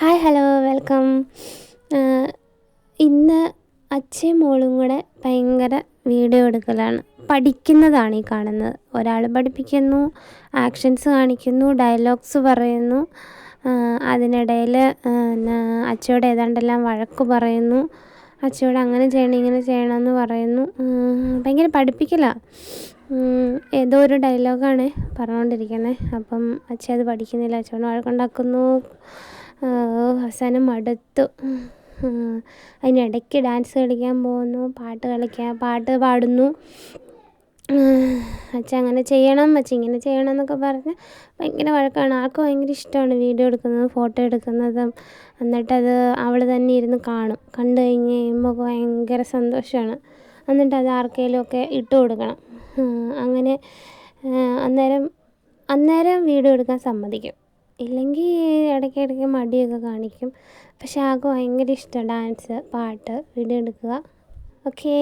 Hi hello welcome. ഇന്ന് അച്ഛയും മോളും കൂടെ ഭയങ്കര വീഡിയോ എടുക്കലാണ്. പഠിക്കുന്നതാണ് ഈ കാണുന്നത്. ഒരാൾ പഠിപ്പിക്കുന്നു ആക്ഷൻസ് കാണിക്കുന്നു ഡയലോഗ്സ് പറയുന്നു. അതിനിടയിൽ അച്ഛയോട് ഏതാണ്ടെല്ലാം വഴക്ക് പറയുന്നു. അച്ഛയോട് അങ്ങനെ ചെയ്യണം ഇങ്ങനെ ചെയ്യണം എന്ന് പറയുന്നു. ഭയങ്കര പഠിപ്പിക്കലാണ് ഏതോ ഒരു ഡയലോഗാണ് പറഞ്ഞുകൊണ്ടിരിക്കുന്നത്. അപ്പം അച്ഛ അത് പഠിക്കുന്നില്ല. അച്ഛനോട് വഴക്കുണ്ടാക്കുന്നു. അവസാനം മടുത്തു. അതിനിടയ്ക്ക് ഡാൻസ് കളിക്കാൻ പോകുന്നു പാട്ട് കളിക്കാൻ പാട്ട് പാടുന്നു. അച്ഛൻ അങ്ങനെ ചെയ്യണം അച്ഛൻ ഇങ്ങനെ ചെയ്യണം എന്നൊക്കെ പറഞ്ഞ് ഭയങ്കര വഴക്കാണ്. ആൾക്ക് ഭയങ്കര ഇഷ്ടമാണ് വീഡിയോ എടുക്കുന്നതും ഫോട്ടോ എടുക്കുന്നതും. എന്നിട്ടത് അവൾ തന്നെ ഇരുന്ന് കാണും. കണ്ടു കഴിഞ്ഞ് കഴിയുമ്പോൾ ഭയങ്കര സന്തോഷമാണ് എന്നിട്ട് അത് ആർക്കെങ്കിലുമൊക്കെ ഇട്ട് കൊടുക്കണം. അങ്ങനെ അന്നേരം അന്നേരം വീഡിയോ എടുക്കാൻ സമ്മതിക്കും. ഇല്ലെങ്കിൽ ഇടയ്ക്കിടയ്ക്ക് മടിയൊക്കെ കാണിക്കും. പക്ഷേ ആൾക്ക് ഭയങ്കര ഇഷ്ടമാണ് ഡാൻസ് പാട്ട് വീഡിയോ എടുക്കുക. ഓക്കേ.